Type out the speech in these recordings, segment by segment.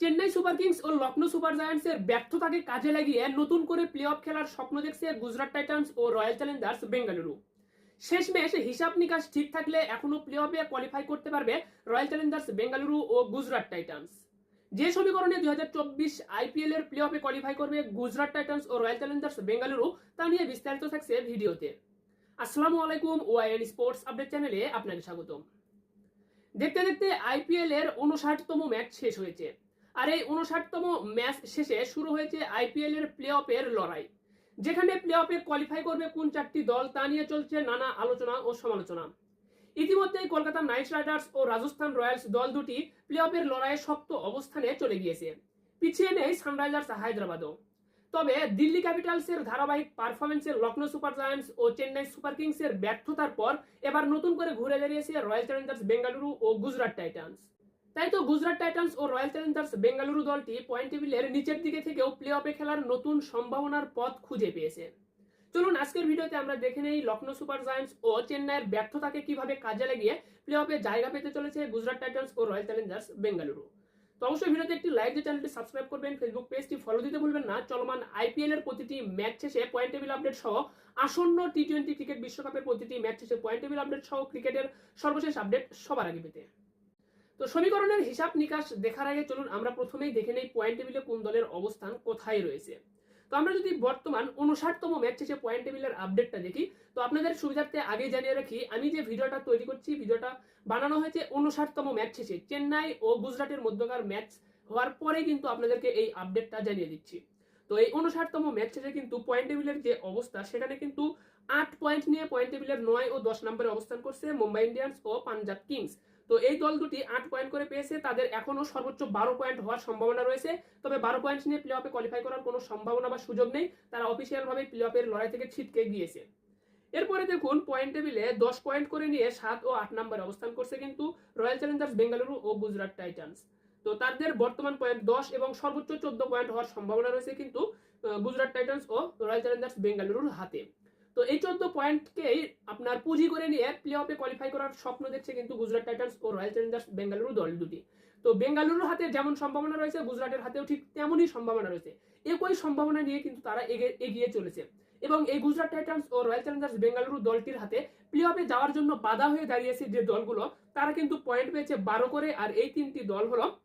Chennai super Kings ও Lucknow super জায়ান্টসের ব্যর্থতাকে কাজে লাগিয়ে নতুন করে প্লে অফ খেলার স্বপ্ন দেখছে গুজরাট টাইটান্স ও রয়্যাল চ্যালেঞ্জার্স বেঙ্গালুরু। শেষমেশ হিসাব নিকাশ ঠিক থাকলে এখনও প্লে অফে কোয়ালিফাই করতে পারবে রয়্যাল চ্যালেঞ্জার্স বেঙ্গালুরু ও গুজরাট টাইটান্স। যে সমীকরণে দুই হাজার চব্বিশ আইপিএল এর প্লে অফে কোয়ালিফাই করবে গুজরাট টাইটান্স ও রয়্যাল চ্যালেঞ্জার্স বেঙ্গালুরু, তা নিয়ে বিস্তারিত থাকছে ভিডিওতে। আসসালামু আলাইকুম, ওয়াইএন স্পোর্টস আপডেট চ্যানেলে আপনাকে স্বাগতম। দেখতে দেখতে আইপিএল এর উনষাটতম ম্যাচ শেষ হয়েছে। আর এই উনষাটতম ম্যাচ শেষে শুরু হয়েছে আইপিএল এর প্লে অফের লড়াই। যেখানে প্লে অফে কোয়ালিফাই করবে কোন চারটি দল তা নিয়ে চলছে নানা আলোচনা ও সমালোচনা। ইতিমধ্যে কলকাতা নাইট রাইডার্স ও রাজস্থান রয়্যালস দল দুটি প্লে অফের লড়াইয়ে শক্ত অবস্থানে চলে গিয়েছে। পিছিয়ে নেই সানরাইজার্স হায়দ্রাবাদও। তবে দিল্লি ক্যাপিটালসের ধারাবাহিক পারফরমেন্সের লখনৌ সুপার জায়ান্টস ও চেন্নাই সুপার কিংসের ব্যর্থতার পর এবার নতুন করে ঘুরে দাঁড়িয়েছে রয়্যাল চ্যালেঞ্জার্স বেঙ্গালুরু ও গুজরাট টাইটান্স। তাই তো গুজরাট টাইটান্স ও রয়্যাল চ্যালেঞ্জার্স বেঙ্গালুরু দলটি পয়েন্ট টেবিলের নিচের দিকে থেকেও প্লে অফে খেলার নতুন সম্ভাবনার পথ খুঁজে পেয়েছে। চলুন, আজকের ভিডিওতে আমরা দেখে নেই লখনৌ সুপার জায়ান্টস ও চেন্নাইয়ের ব্যর্থতাকে কীভাবে কাজে লাগিয়ে প্লে অফে জায়গা পেতে চলেছে গুজরাট টাইটান্স ও রয়্যাল চ্যালেঞ্জার্স বেঙ্গালুরু। তো অবশ্যই ভিডিওতে একটি লাইক দিয়ে চ্যানেলটি সাবস্ক্রাইব করবেন ফেসবুক পেজটি ফলো দিতে ভুলবেন না। চলমান আইপিএল এর প্রতিটি ম্যাচ শেষে পয়েন্ট টেবিল আপডেট সহ আসন্ন টি টোয়েন্টি ক্রিকেট বিশ্বকাপের প্রতিটি ম্যাচ শেষে পয়েন্ট টেবিল আপডেট সহ ক্রিকেটের সর্বশেষ আপডেট সবার আগে পেতে। তো সমীকরণের হিসাব নিকাশ দেখার আগে চলুন আমরা প্রথমেই দেখে নেই পয়েন্ট টেবিলে কোন দলের অবস্থান কোথায় রয়েছে। তো আমরা যদি বর্তমান উনষাটতম ম্যাচ শেষে পয়েন্ট টেবিলের আপডেটটা দেখি, তো আপনাদের সুবিধার্থে আগে জানিয়ে রাখি, আমি যে ভিডিওটা তৈরি করছি, ভিডিওটা বানানো হয়েছে উনষাটতম ম্যাচ শেষে চেন্নাই ও গুজরাটের মধ্যকার ম্যাচ হওয়ার পরে কিন্তু আপনাদেরকে এই আপডেটটা জানিয়ে দিচ্ছি। তো এই উনষাটতম ম্যাচ শেষে কিন্তু পয়েন্ট টেবিলের যে অবস্থা, সেখানে কিন্তু আট পয়েন্ট নিয়ে পয়েন্ট টেবিলের নয় ও দশ নম্বরে অবস্থান করছে মুম্বাই ইন্ডিয়ান্স ও পাঞ্জাব কিংস। তো এই দল দুটি আট পয়েন্ট করে পেয়েছে, তাদের এখনও সর্বোচ্চ বারো পয়েন্ট হওয়ার সম্ভাবনা রয়েছে। তবে বারো পয়েন্ট নিয়ে প্লে অফে কোয়ালিফাই করার কোনো সম্ভাবনা বা সুযোগ নেই। তারা অফিসিয়াল ভাবে প্লে অফের লড়াই থেকে ছিটকে গিয়েছে। এরপরে দেখুন পয়েন্ট টেবিলে দশ পয়েন্ট করে নিয়ে সাত ও আট নম্বরে অবস্থান করছে কিন্তু রয়্যাল চ্যালেঞ্জার্স বেঙ্গালুরু ও গুজরাট টাইটান্স তো তাদের বর্তমান পয়েন্ট দশ এবং সর্বোচ্চ চোদ্দ পয়েন্ট হওয়ার সম্ভাবনা রয়েছে কিন্তু গুজরাট টাইটান্স ও রয়্যাল চ্যালেঞ্জার্স বেঙ্গালুরুর হাতে। তো এই চোদ্দ পয়েন্টকেই আপনার পুঁজি করে নিয়ে প্লে অফে কোয়ালিফাই করার স্বপ্ন দেখছে কিন্তু গুজরাট টাইটান্স ও রয়্যাল চ্যালেঞ্জার্স বেঙ্গালুরু দল দুটি। তো বেঙ্গালুরুর হাতে যেমন সম্ভাবনা রয়েছে, গুজরাটের হাতেও ঠিক তেমনই সম্ভাবনা রয়েছে। একই সম্ভাবনা নিয়ে কিন্তু তারা এগে- এগিয়ে চলেছে। এবং এই গুজরাট টাইটান্স ও রয়্যাল চ্যালেঞ্জার্স বেঙ্গালুরু দলটির হাতে প্লে অফে যাওয়ার জন্য বাধা হয়ে দাঁড়িয়েছে যে দলগুলো, তারা কিন্তু পয়েন্ট পেয়েছে বারো করে। আর এই তিনটি দল হলো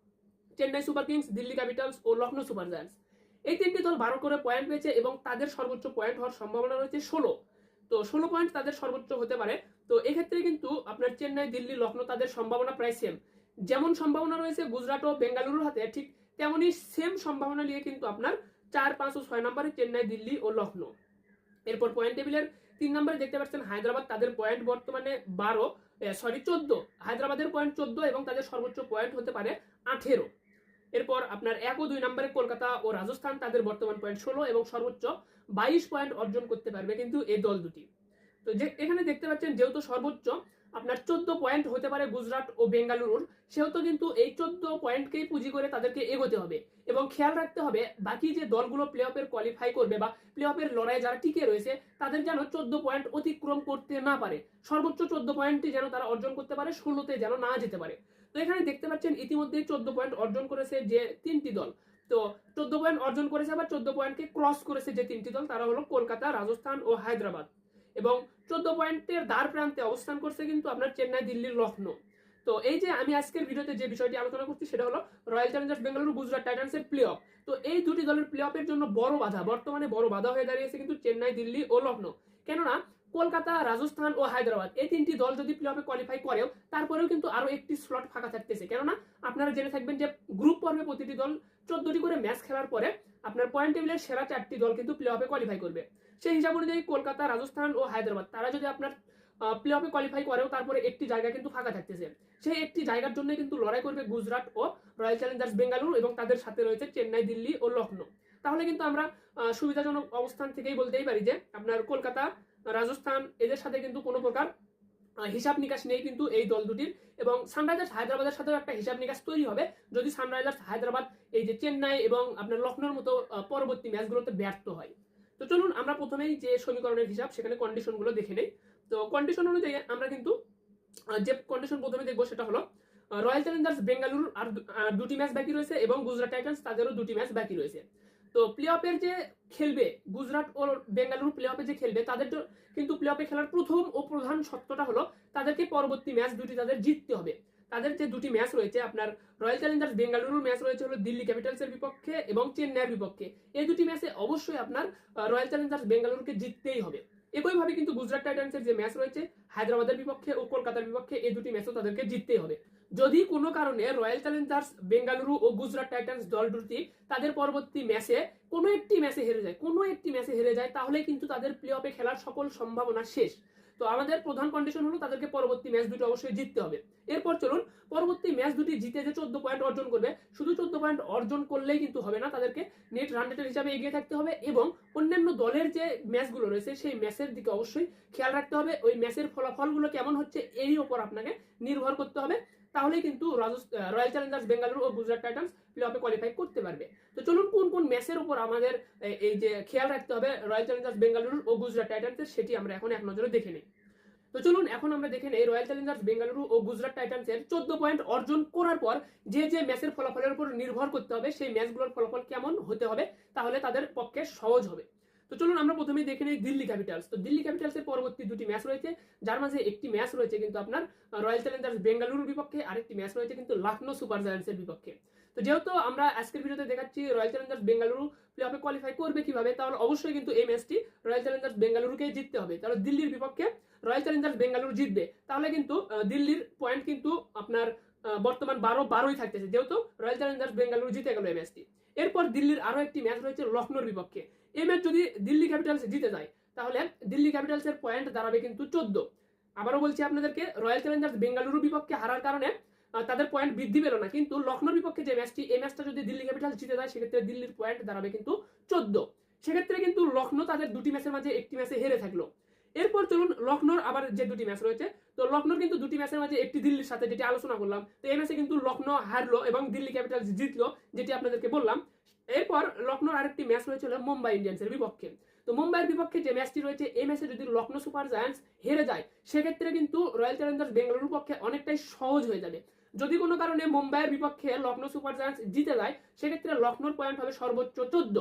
Chennai Super Kings, Delhi Capitals ও লখনৌ সুপার জায়ান্টস। এই তিনটি দল বারো করে পয়েন্ট পেয়েছে এবং তাদের সর্বোচ্চ পয়েন্ট হওয়ার সম্ভাবনা রয়েছে ষোলো। তো ষোলো পয়েন্ট তাদের সর্বোচ্চ হতে পারে। তো এক্ষেত্রে কিন্তু আপনার চেন্নাই, দিল্লি লখনৌ তাদের সম্ভাবনা প্রায় সেম যেমন সম্ভাবনা রয়েছে গুজরাট ও বেঙ্গালুরুর হাতে, ঠিক তেমনই সেম সম্ভাবনা নিয়ে কিন্তু আপনার চার, পাঁচ ও ছয় নম্বরে চেন্নাই, দিল্লি ও লখনৌ এরপর পয়েন্ট টেবিলের তিন নম্বরে দেখতে পাচ্ছেন হায়দ্রাবাদ তাদের পয়েন্ট বর্তমানে বারো সরি চোদ্দ। হায়দ্রাবাদের পয়েন্ট চোদ্দ এবং তাদের সর্বোচ্চ পয়েন্ট হতে পারে আঠেরো। এরপর আপনার এক ও দুই নম্বরে কলকাতা ও রাজস্থান তাদের বর্তমান পয়েন্ট ষোলো এবং সর্বোচ্চ বাইশ পয়েন্ট অর্জন করতে পারবে কিন্তু এই দল দুটি। তো যে এখানে দেখতে পাচ্ছেন যেহেতু সর্বোচ্চ আপনার চোদ্দ পয়েন্ট হতে পারে গুজরাট ও বেঙ্গালুরুর। সেহেতু কিন্তু এই চোদ্দ পয়েন্টকেই পুঁজি করে তাদেরকে এগোতে হবে। এবং খেয়াল রাখতে হবে, বাকি যে দলগুলো প্লে অফের কোয়ালিফাই করবে বা প্লে অফের লড়াই যারা টিকে রয়েছে, তাদের যেন চোদ্দ পয়েন্ট অতিক্রম করতে না পারে। সর্বোচ্চ চোদ্দ পয়েন্টটি যেন তারা অর্জন করতে পারে, ষোলোতে যেন না যেতে পারে। তো এখানে দেখতে পাচ্ছেন, ইতিমধ্যেই চোদ্দ পয়েন্ট অর্জন করেছে যে তিনটি দল। তো চোদ্দ পয়েন্ট অর্জন করেছে, আবার চোদ্দ পয়েন্টকে ক্রস করেছে যে তিনটি দল, তারা হলো কলকাতা, রাজস্থান ও হায়দ্রাবাদ। এবং চোদ্দ পয়েন্টের দ্বার প্রান্তে অবস্থান করছে কিন্তু আপনার চেন্নাই দিল্লির লখনৌ তো এই যে আমি আজকের ভিডিওতে যে বিষয়টি আলোচনা করছি সেটা হলো রয়্যাল চ্যালেঞ্জার্স বেঙ্গালুরু গুজরাট টাইটান্সের প্লে অফ তো এই দুটি দলের প্লে অফের জন্য বড় বাধা, বর্তমানে বড় বাধা হয়ে দাঁড়িয়েছে কিন্তু চেন্নাই, দিল্লি ও লখনৌ কেননা কলকাতা, রাজস্থান ও হায়দ্রাবাদ, এই তিনটি দল যদি প্লে অফে কোয়ালিফাই করেও, তারপরেও কিন্তু আরও একটি স্লট ফাঁকা থাকতেছে। কেননা আপনারা জেনে থাকবেন যে গ্রুপ পর্বে প্রতিটি দল চোদ্দটি করে ম্যাচ খেলার পরে আপনার পয়েন্ট টেবিলের সেরা চারটি দল কিন্তু প্লে অফে কোয়ালিফাই করবে। সেই হিসাব অনুযায়ী কলকাতা, রাজস্থান ও হায়দ্রাবাদ। তারা যদি আপনার প্লে অফে কোয়ালিফাই করেও তারপরে একটি জায়গা কিন্তু ফাঁকা থাকতেছে। সেই একটি জায়গার জন্য কিন্তু লড়াই করবে গুজরাট ও রয়্যাল চ্যালেঞ্জার্স বেঙ্গালুরু এবং তাদের সাথে রয়েছে চেন্নাই, দিল্লি ও লখনৌ তাহলে কিন্তু আমরা সুবিধাজনক অবস্থান থেকেই বলতেই পারি যে, আপনার কলকাতা, রাজস্থান এদের সাথে কিন্তু কোনো প্রকার হিসাব নিকাশ নেই কিন্তু এই দল দুটির। এবং সানরাইজার্স হায়দ্রাবাদের সাথেও একটা হিসাব নিকাশ তৈরি হবে যদি সানরাইজার্স হায়দ্রাবাদ এই যে চেন্নাই এবং আপনার লখনৌর মতো পরবর্তী ম্যাচগুলোতে ব্যর্থ হয়। তো চলুন আমরা প্রথমেই যে সমীকরণের হিসাব, সেখানে কন্ডিশনগুলো দেখে নেই। তো কন্ডিশন অনুযায়ী আমরা কিন্তু যে কন্ডিশন প্রথমে দেখব সেটা হলো রয়্যাল চ্যালেঞ্জার্স বেঙ্গালুরু আর দুটি ম্যাচ বাকি রয়েছে এবং গুজরাট টাইটান্স তাদেরও দুটি ম্যাচ বাকি রয়েছে। তো প্লে অফের যে খেলবে গুজরাট ও বেঙ্গালুরু প্লে অফে যে খেলবে, তাদের কিন্তু প্লে অফে খেলার প্রথম ও প্রধান সত্যটা হলো, তাদেরকে পরবর্তী ম্যাচ দুটি তাদের জিততে হবে। তাদের যে দুটি ম্যাচ রয়েছে, আপনার রয়্যাল চ্যালেঞ্জার্স বেঙ্গালুরুর ম্যাচ রয়েছে হলো দিল্লি ক্যাপিটালসের বিপক্ষে এবং চেন্নাইয়ের বিপক্ষে। এই দুটি ম্যাচে অবশ্যই আপনার রয়্যাল চ্যালেঞ্জার্স বেঙ্গালুরুকে জিততেই হবে। একইভাবে কিন্তু গুজরাট টাইটান্সের যে ম্যাচ রয়েছে, হায়দ্রাবাদের বিপক্ষে ও কলকাতার বিপক্ষে এই দুটি ম্যাচও তাদেরকে জিততেই হবে। যদি কোনো কারণে রয়্যাল চ্যালেঞ্জার্স বেঙ্গালুরু ও গুজরাট টাইটান্স দল দুটি তাদের পরবর্তী ম্যাচে কোনো একটি ম্যাচে হেরে যায়, কোনো একটি ম্যাচে হেরে যায় তাহলে কিন্তু তাদের প্লে অফে খেলার সকল সম্ভাবনা শেষ। তো আমাদের প্রধান কন্ডিশন হলো তাদেরকে পরবর্তী ম্যাচ দুটি অবশ্যই জিততে হবে। এরপর চলুন, পরবর্তী ম্যাচ দুটি জিতে যে চোদ্দ পয়েন্ট অর্জন করবে, শুধু চোদ্দ পয়েন্ট অর্জন করলেই কিন্তু হবে না, তাদেরকে নেট রান রেটের হিসাবে এগিয়ে থাকতে হবে এবং অন্যান্য দলের যে ম্যাচগুলো রয়েছে, সেই ম্যাচের দিকে অবশ্যই খেয়াল রাখতে হবে। ওই ম্যাচের ফলাফলগুলো কেমন হচ্ছে, এরই ওপর আপনাকে নির্ভর করতে হবে। তাহলেই কিন্তু রয়্যাল চ্যালেঞ্জার্স বেঙ্গালুরু ও গুজরাট টাইটান্স প্লে অফে কোয়ালিফাই করতে পারবে। তো চলুন কোন কোন ম্যাচের উপর আমাদের এই যে খেয়াল রাখতে হবে রয়্যাল চ্যালেঞ্জার্স বেঙ্গালুরু ও গুজরাট টাইটান্সের সেটি আমরা এখন এক নজরে দেখে নিই। তো চলুন এখন আমরা দেখে নেই রয়্যাল চ্যালেঞ্জার্স বেঙ্গালুরু ও গুজরাট টাইটান্সের চোদ্দ পয়েন্ট অর্জন করার পর যে যে ম্যাচের ফলাফলের উপর নির্ভর করতে হবে, সেই ম্যাচগুলোর ফলাফল কেমন হতে হবে, তাহলে তাদের পক্ষে সহজ হবে। তো চলুন আমরা প্রথমেই দেখে নিই দিল্লি ক্যাপিটালস তো দিল্লি ক্যাপিটালসের পরবর্তী দুটি ম্যাচ রয়েছে। যার মাঝে একটি ম্যাচ রয়েছে কিন্তু আপনার রয়্যাল চ্যালেঞ্জার্স বেঙ্গালুরুর বিপক্ষে, আরেকটি ম্যাচ রয়েছে কিন্তু লখনৌ সুপার জায়ান্টসের বিপক্ষে। তো যেহেতু আমরা আজকের ভিডিওতে দেখাচ্ছি রয়্যাল চ্যালেঞ্জার্স বেঙ্গালুরু প্লে অফে কোয়ালিফাই করবে কীভাবে, তাহলে অবশ্যই কিন্তু এই ম্যাচটি রয়্যাল চ্যালেঞ্জার্স বেঙ্গালুরুকে জিততে হবে। তাহলে দিল্লির বিপক্ষে রয়্যাল চ্যালেঞ্জার্স বেঙ্গালুরু জিতবে। তাহলে কিন্তু দিল্লির পয়েন্ট কিন্তু আপনার বর্তমান বারো, বারোই থাকতেছে, যেহেতু রয়্যাল চ্যালেঞ্জার্স বেঙ্গালুরু জিতে গেল এই ম্যাচটি। এরপর দিল্লির আরও একটি ম্যাচ রয়েছে লখনৌর বিপক্ষে। এই ম্যাচ যদি দিল্লি ক্যাপিটালস জিতে যায়, তাহলে দিল্লি ক্যাপিটালসের পয়েন্ট দাঁড়াবে কিন্তু চোদ্দ। আবারও বলছি আপনাদেরকে রয়্যাল চ্যালেঞ্জার্স বেঙ্গালুরু বিপক্ষে হারার কারণে তাদের পয়েন্ট বৃদ্ধি পেল না, কিন্তু লখনৌর বিপক্ষে যে ম্যাচটি, এই ম্যাচটা যদি দিল্লি ক্যাপিটালস জিতে যায়, সেক্ষেত্রে দিল্লির পয়েন্ট দাঁড়াবে কিন্তু চোদ্দ। সেক্ষেত্রে কিন্তু লখনৌ তাদের দুটি ম্যাচের মাঝে একটি ম্যাচে হেরে থাকল। এরপর চলুন লখনৌর আবার যে দুটি ম্যাচ রয়েছে। তো লখনৌর কিন্তু দুটি ম্যাচের মাঝে একটি দিল্লির সাথে যেটি আলোচনা করলাম। তো এই ম্যাচে কিন্তু লখনৌ হারলো এবং দিল্লি ক্যাপিটালস জিতলো, যেটি আপনাদেরকে বললাম। এরপর লখনৌর আরেকটি ম্যাচ রয়েছিল মুম্বাই ইন্ডিয়ান্সের বিপক্ষে। তো মুম্বাইয়ের বিপক্ষে যে ম্যাচটি রয়েছে, এই ম্যাচে যদি লখনৌ সুপার জায়ান্টস হেরে যায়, সেক্ষেত্রে কিন্তু রয়্যাল চ্যালেঞ্জার্স বেঙ্গালুরুর পক্ষে অনেকটাই সহজ হয়ে যাবে। যদি কোনো কারণে মুম্বাইয়ের বিপক্ষে লখনৌ সুপার জায়ান্টস জিতে যায়, সেক্ষেত্রে লখনৌর পয়েন্ট হবে সর্বোচ্চ চোদ্দ।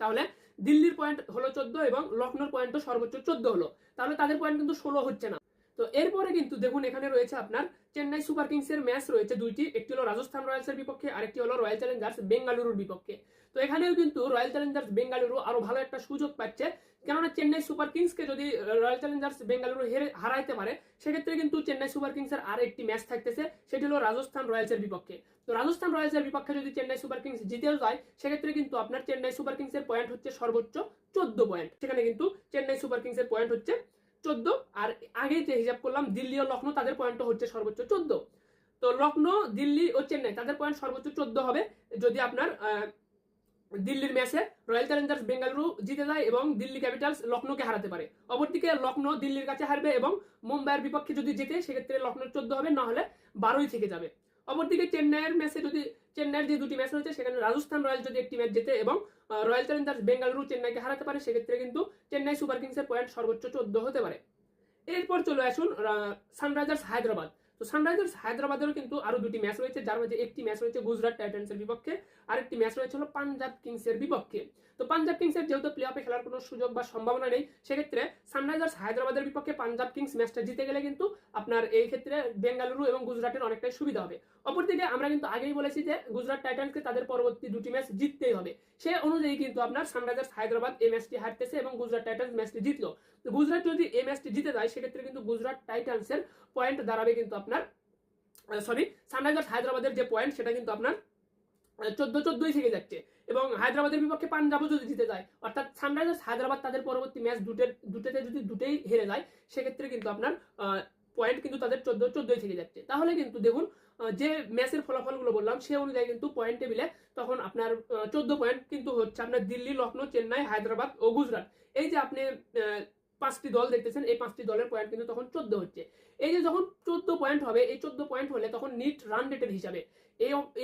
তাহলে দিল্লির পয়েন্ট হলো চোদ্দ এবং লখনৌর তো সর্বোচ্চ চোদ্দ হলো। তাহলে তাদের পয়েন্ট কিন্তু ষোলো হচ্ছে না। তো এরপরে কিন্তু দেখুন, এখানে রয়েছে আপনার চেন্নাই সুপার কিংস এর ম্যাচ রয়েছে দুইটি। একটি হলো রাজস্থান রয়্যালসের বিপক্ষে, আরেকটি হলো রয়্যাল চ্যালেঞ্জার্স বেঙ্গালুরুর বিপক্ষে। তো এখানেও কিন্তু রয়্যাল চ্যালেঞ্জার্স বেঙ্গালুরু আরও ভালো একটা সুযোগ পাচ্ছে। কেননা চেন্নাই সুপার কিংসকে যদি রয়্যাল চ্যালেঞ্জার্স বেঙ্গালুরু হেরে, হারাইতে পারে, সেক্ষেত্রে কিন্তু চেন্নাই সুপার কিংস এর আর একটি ম্যাচ থাকতেছে, সেটি হলো রাজস্থান রয়্যালসের বিপক্ষে। তো রাজস্থান রয়্যালসের বিপক্ষে যদি চেন্নাই সুপার কিংস জিতেও যায়, সেক্ষেত্রে কিন্তু আপনার চেন্নাই সুপার কিংস এর পয়েন্ট হচ্ছে সর্বোচ্চ চোদ্দ পয়েন্ট। সেখানে কিন্তু চেন্নাই সুপার কিংস এর পয়েন্ট হচ্ছে চোদ্দ, আর আগেই যে হিসাব করলাম, দিল্লি ও লখনৌ তাদের পয়েন্ট হচ্ছে সর্বোচ্চ চোদ্দ। তো লখনৌ দিল্লি ও চেন্নাই তাদের পয়েন্ট সর্বোচ্চ চোদ্দ হবে যদি আপনার দিল্লির ম্যাচে রয়্যাল চ্যালেঞ্জার্স বেঙ্গালুরু জিতে যায় এবং দিল্লি ক্যাপিটালস লখনৌকে হারাতে পারে। অপরদিকে লখনৌ দিল্লির কাছে হারবে এবং মুম্বাইয়ের বিপক্ষে যদি জিতে, সেক্ষেত্রে লখনৌ চোদ্দ হবে, না হলে বারোই থেকে যাবে। অপরদিকে চেন্নাইয়ের ম্যাচে যদি, চেন্নাইয়ের যে দুটি ম্যাচ রয়েছে, সেখানে রাজস্থান রয়্যাল যদি একটি ম্যাচ জেতে এবং রয়্যাল চ্যালেঞ্জার্স বেঙ্গালুরু চেন্নাইকে হারাতে পারে, সেক্ষেত্রে কিন্তু চেন্নাই সুপার কিংসের পয়েন্ট সর্বোচ্চ চোদ্দ হতে পারে। এরপর চলে আসুন সানরাইজার্স হায়দ্রাবাদ। তো সানরাইজার্স হায়দ্রাবাদেরও কিন্তু আরও দুটি ম্যাচ রয়েছে, যার মধ্যে একটি ম্যাচ রয়েছে গুজরাট টাইটান্সের বিপক্ষে, আরেকটি ম্যাচ রয়েছে হলো পাঞ্জাব কিংসের বিপক্ষে। তো পাঞ্জাব কিংসের যেহেতু প্লে অফে খেলার কোনো সুযোগ বা সম্ভাবনা নেই, সেক্ষেত্রে সানরাইজার্স হায়দ্রাবাদের বিপক্ষে পাঞ্জাব কিংস ম্যাচটা জিতে গেলে কিন্তু আপনার এই ক্ষেত্রে বেঙ্গালুরু এবং গুজরাটের অনেকটাই সুবিধা হবে। অপরদিকে আমরা কিন্তু আগেই বলেছি যে গুজরাট টাইটান্সকে তাদের পরবর্তী দুটি ম্যাচ জিততেই হবে। সে অনুযায়ী কিন্তু আপনার সানরাইজার্স হায়দ্রাবাদ এই ম্যাচটি হারতেছে এবং গুজরাট টাইটান্স ম্যাচটি জিতলো। তো গুজরাট যদি এই ম্যাচটি জিতে যায়, সেক্ষেত্রে কিন্তু গুজরাট টাইটান্সের পয়েন্ট দাঁড়াবে কিন্তু আপনার সরি সানরাইজার্স হায়দ্রাবাদের যে পয়েন্ট সেটা কিন্তু আপনার চোদ্দ চোদ্দই থেকে যাচ্ছে। এবং হায়দ্রাবাদের বিপক্ষে পাঞ্জাবও যদি জিতে যায়, অর্থাৎ সানরাইজার্স হায়দ্রাবাদ তাদের পরবর্তী ম্যাচ দুটের দুটেতে যদি দুটেই হেরে যায়, সেক্ষেত্রে কিন্তু আপনার পয়েন্ট কিন্তু তাদের চোদ্দ চোদ্দই থেকে যাচ্ছে। তাহলে কিন্তু দেখুন যে ম্যাচের ফলাফলগুলো বললাম, সে অনুযায়ী কিন্তু পয়েন্ট টেবিলে তখন আপনার চোদ্দ পয়েন্ট কিন্তু হচ্ছে আপনার দিল্লি লখনৌ চেন্নাই, হায়দ্রাবাদ ও গুজরাট। এই যে আপনি পাঁচটি দল দেখতেছেন, এই পাঁচটি দলের পয়েন্ট কিন্তু তখন চোদ্দ হচ্ছে। এই যে যখন চোদ্দ পয়েন্ট হবে, এই চোদ্দ পয়েন্ট হলে তখন নিট রান রেটের হিসাবে,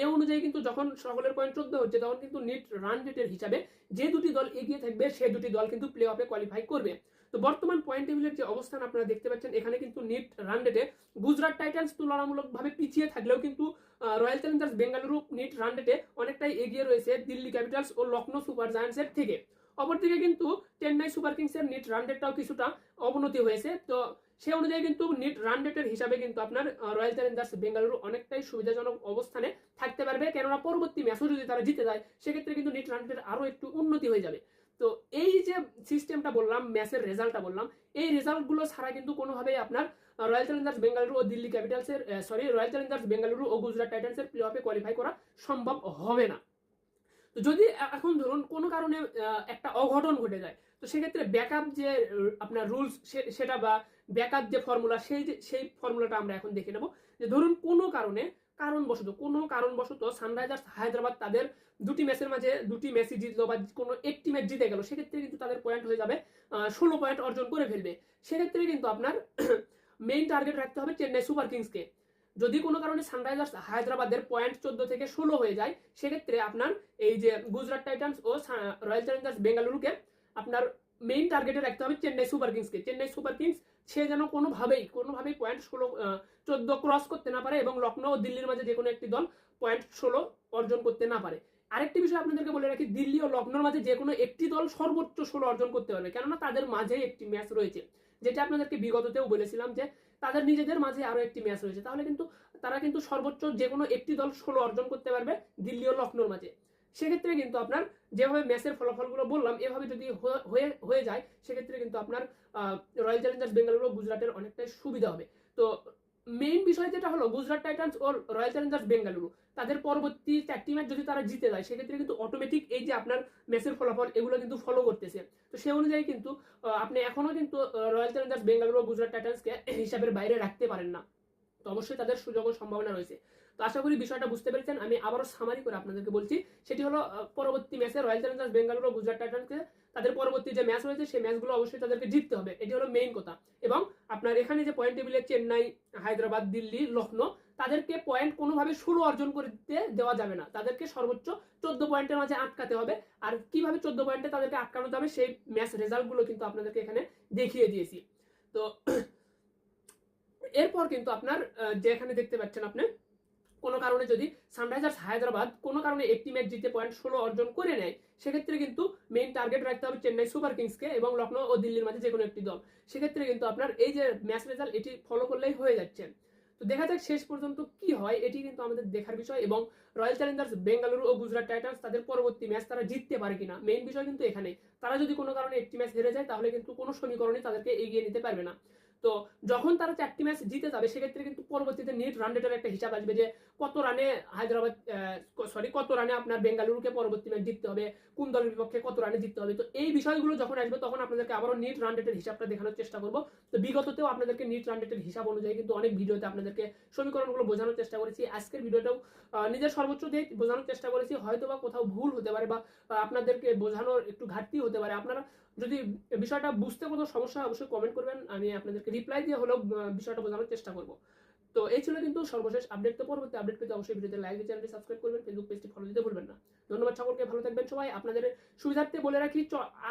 এই অনুযায়ী কিন্তু যখন সকলের পয়েন্ট চোদ্দ হচ্ছে, তখন কিন্তু নিট রান রেটের হিসাবে যে দুটি দল এগিয়ে থাকবে, সে দুটি দল কিন্তু প্লে অফে কোয়ালিফাই করবে। তো তো বর্তমান পয়েন্ট টেবিলের যে অবস্থান আপনারা দেখতে পাচ্ছেন, এখানে কিন্তু নিট রান রেটে গুজরাট টাইটান্স তুলনামূলকভাবে পিছিয়ে থাকলেও কিন্তু Royal Challengers Bengaluru net run রেটে অনেকটাই এগিয়ে রয়েছে দিল্লি ক্যাপিটালস ও লখনৌ সুপার জায়ান্টসের থেকে। অপরদিকে কিন্তু চেন্নাই সুপার কিংসের নিট রান রেটটাও কিছুটা অবনতি হয়েছে। তো সে অনুযায়ী কিন্তু নিট রান রেটের হিসাবে কিন্তু আপনার রয়্যাল চ্যালেঞ্জার্স বেঙ্গালুরু অনেকটাই সুবিধাজনক অবস্থানে থাকতে পারবে। কেননা পরবর্তী ম্যাচও যদি তারা জিতে যায়, সেক্ষেত্রে কিন্তু নিট রান রেটের আরও একটু উন্নতি হয়ে যাবে। তো এই যে সিস্টেমটা বললাম ম্যাচের রেজাল্টটা বললাম, এই রেজাল্টগুলো ছাড়া কিন্তু কোনোভাবেই আপনার রয়্যাল চ্যালেঞ্জার্স বেঙ্গালুরু ও দিল্লি ক্যাপিটালসের সরি রয়্যাল চ্যালেঞ্জার্স বেঙ্গালুরু ও গুজরাট টাইটান্সের প্লে অফে কোয়ালিফাই করা সম্ভব হবে না। তো যদি এখন ধরুন কোনো কারণে একটা অঘটন ঘটে যায়, তো সেক্ষেত্রে ব্যাকআপ যে, আপনার রুলস সেটা বা ব্যাকআপ যে ফর্মুলা সেই সেই ফর্মুলাটা আমরা এখন দেখে নেব। যে ধরুন কোনো কারণে, কারণবশত, কোনো কারণবশত সানরাইজার্স হায়দ্রাবাদ তাদের দুটি ম্যাচের মাঝে, দুটি ম্যাচই জিতলো বা কোনো একটি ম্যাচ জিতে গেল, সেক্ষেত্রে কিন্তু তাদের পয়েন্ট হয়ে যাবে ষোলো পয়েন্ট অর্জন করে ফেলবে। সেক্ষেত্রে কিন্তু আপনার মেইন টার্গেট রাখতে হবে চেন্নাই সুপার কিংসকে যদি কোনো কারণে সানরাইজার্স হায়দ্রাবাদের পয়েন্ট চোদ্দ থেকে ষোলো হয়ে যায়, সেক্ষেত্রে আপনার এই যে গুজরাট টাইটান্স ও রয়্যাল চ্যালেঞ্জার্স বেঙ্গালুরুকে আপনার মেইন টার্গেটে রাখতে হবে চেন্নাই সুপার কিংসকে চেন্নাই সুপার কিংস সে যেন কোনোভাবেই কোনোভাবেই পয়েন্ট ষোলো চোদ্দ ক্রস করতে না পারে এবং লখনৌ ও দিল্লির মাঝে যে কোনো একটি দল পয়েন্ট ষোলো অর্জন করতে না পারে। আরেকটি বিষয় আপনাদেরকে বলে রাখি, দিল্লি ও লখনৌর মাঝে যে কোনো একটি দল সর্বোচ্চ ষোলো অর্জন করতে পারবে, কেননা তাদের মাঝেই একটি ম্যাচ রয়েছে। যেটা আপনাদেরকে বিগততেও বলেছিলাম যে তাদের নিজেদের মাঝে আরও একটি ম্যাচ রয়েছে। তাহলে কিন্তু তারা কিন্তু সর্বোচ্চ যে কোনো একটি দল ষোলো অর্জন করতে পারবে দিল্লি ও লখনৌর মাঝে। সেক্ষেত্রে কিন্তু আপনার যেভাবে ম্যাচের ফলাফলগুলো বললাম, এভাবে যদি হয়ে- হয়ে যায়, সেক্ষেত্রে কিন্তু আপনার রয়্যাল চ্যালেঞ্জার্স বেঙ্গালুরু গুজরাটের অনেকটাই সুবিধা হবে। তো মেইন বিষয় যেটা হলো গুজরাট টাইটান্স ও রয়্যাল চ্যালেঞ্জার্স বেঙ্গালুরু তাদের পরবর্তী চারটি ম্যাচ যদি তারা জিতে যায়, সেক্ষেত্রে কিন্তু অটোমেটিক এই যে আপনার ম্যাচের ফলাফল, এগুলো কিন্তু ফলো করতেছে। তো সে অনুযায়ী কিন্তু আপনি এখনও কিন্তু রয়্যাল চ্যালেঞ্জার্স বেঙ্গালুরু গুজরাট টাইটান্সকে হিসাবের বাইরে রাখতে পারেন না। তো অবশ্যই তাদের সুযোগ ও সম্ভাবনা রয়েছে। তো আশা করি বিষয়টা বুঝতে পেরেছেন। আমি আবারও সামারি করে আপনাদেরকে বলছি, সেটি হলো পরবর্তী ম্যাচে রয়্যাল চ্যালেঞ্জার্স বেঙ্গালুরু গুজরাট টাইটান্সকে তাদের পরবর্তী যে ম্যাচ রয়েছে, সেই ম্যাচগুলো অবশ্যই তাদেরকে জিততে হবে। এটি হলো মেইন কথা। এবং আপনার এখানে যে পয়েন্ট টেবিলে চেন্নাই হায়দ্রাবাদ দিল্লি লখনৌ তাদেরকে পয়েন্ট কোনোভাবে ষোলো অর্জন করতে দেওয়া যাবে না। তাদেরকে সর্বোচ্চ চোদ্দ পয়েন্টের মাঝে আটকাতে হবে। আর কীভাবে চোদ্দ পয়েন্টে তাদেরকে আটকানো যাবে সেই ম্যাচ রেজাল্টগুলো কিন্তু আপনাদেরকে এখানে দেখিয়ে দিয়েছি। তো, এরপর কিন্তু আপনার যে এখানে দেখতে পাচ্ছেন আপনি কোনো কারণে যদি সানরাইজার্স হায়দ্রাবাদ কোনো কারণে একটি ম্যাচ জিতে পয়েন্ট ষোলো অর্জন করে নেয়, সেক্ষেত্রে কিন্তু মেইন টার্গেট রাখতে হবে চেন্নাই সুপার কিংসকে এবং লখনৌ ও দিল্লির মাঝে যে কোনো একটি দল। সেক্ষেত্রে কিন্তু আপনার এই যে ম্যাচ রেজাল্ট এটি ফলো করলেই হয়ে যাচ্ছে। তো দেখা যাক শেষ পর্যন্ত কি হয়, এটি কিন্তু আমাদের দেখার বিষয় এবং রয়্যাল চ্যালেঞ্জার্স বেঙ্গালুরু ও গুজরাট টাইটান্স তাদের পরবর্তী ম্যাচ তারা জিততে পারে কিনা মেইন বিষয় কিন্তু এখানে তারা যদি কোনো কারণে একটি ম্যাচ হেরে যায়, তাহলে কিন্তু কোনো সমীকরণই তাদেরকে এগিয়ে নিতে পারবে না। তো যখন তারা চারটি ম্যাচ জিতে যাবে, সেক্ষেত্রে কিন্তু পরবর্তীতে নেট রান রেটের একটা হিসাব আসবে যে কত রানে হায়দ্রাবাদ সরি কত রানে আপনার বেঙ্গালুরুকে পরবর্তী ম্যাচ জিততে হবে, কোন দলের বিপক্ষে কত রানে জিততে হবে। তো এই বিষয়গুলো যখন আসবে, তখন আপনাদেরকে আবারও নিট রান রেটের হিসাবটা দেখানোর চেষ্টা করব। তো বিগততেও আপনাদেরকে নিট রান রেটের হিসাব অনুযায়ী কিন্তু অনেক ভিডিওতে আপনাদেরকে সমীকরণগুলো বোঝানোর চেষ্টা করেছি। আজকের ভিডিওটাও নিজের সর্বোচ্চ দিয়ে বোঝানোর চেষ্টা করেছি। হয়তো বা কোথাও ভুল হতে পারে বা আপনাদেরকে বোঝানোর একটু ঘাটতি হতে পারে। আপনারা যদি বিষয়টা বুঝতে কোনো সমস্যা অবশ্যই কমেন্ট করবেন। আমি আপনাদেরকে রিপ্লাই দিয়ে হলেও বিষয়টা বোঝানোর চেষ্টা করব। তো এই ছিল কিন্তু সর্বশেষ আপডেট তো পরবর্তী আপডেট পেতে অবশ্যই ভিডিওতে লাইক দিয়ে চ্যানেলটি সাবস্ক্রাইব করবেন ফেসবুক পেজটি ফলো দিতে ভুলবেন না। ধন্যবাদ সকলকে, ভালো থাকবেন সবাই। আপনাদের সুবিধার্থে বলে রাখি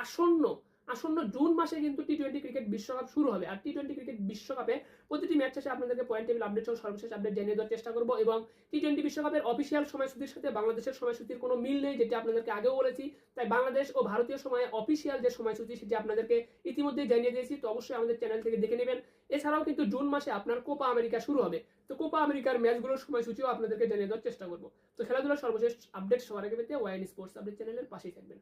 আসন্ন আসন্ন জুন মাসে কিন্তু টি টোয়েন্টি ক্রিকেট বিশ্বকাপ শুরু হবে। আর টি টোয়েন্টি ক্রিকেট বিশ্বকাপে প্রতিটি ম্যাচ শেষে আপনাদেরকে পয়েন্ট টেবিল আপডেট সহ সর্বশেষ আপডেট জানিয়ে দেওয়ার চেষ্টা করব এবং টি টোয়েন্টি বিশ্বকাপের অফিসিয়াল সময়সূচির সাথে বাংলাদেশের সময়সূচির কোনো মিল নেই, যেটা আপনাদেরকে আগেও বলেছি। তাই বাংলাদেশ ও ভারতীয় সময়ে অফিসিয়াল যে সময়সূচি, সেটি আপনাদেরকে ইতিমধ্যে জানিয়ে দিয়েছি। তো অবশ্যই আমাদের চ্যানেল থেকে দেখে নেবেন। এছাড়াও কিন্তু জুন মাসে আপনার কোপা আমেরিকা শুরু হবে। তো কোপা আমেরিকার ম্যাচগুলোর সময়সূচিও আপনাদেরকে জানিয়ে দেওয়ার চেষ্টা করব। তো খেলাধুলার সর্বশেষ আপডেট সবার আগে পেতে ওয়াইন স্পোর্টস আপডেট চ্যানেলের পাশেই থাকবেন।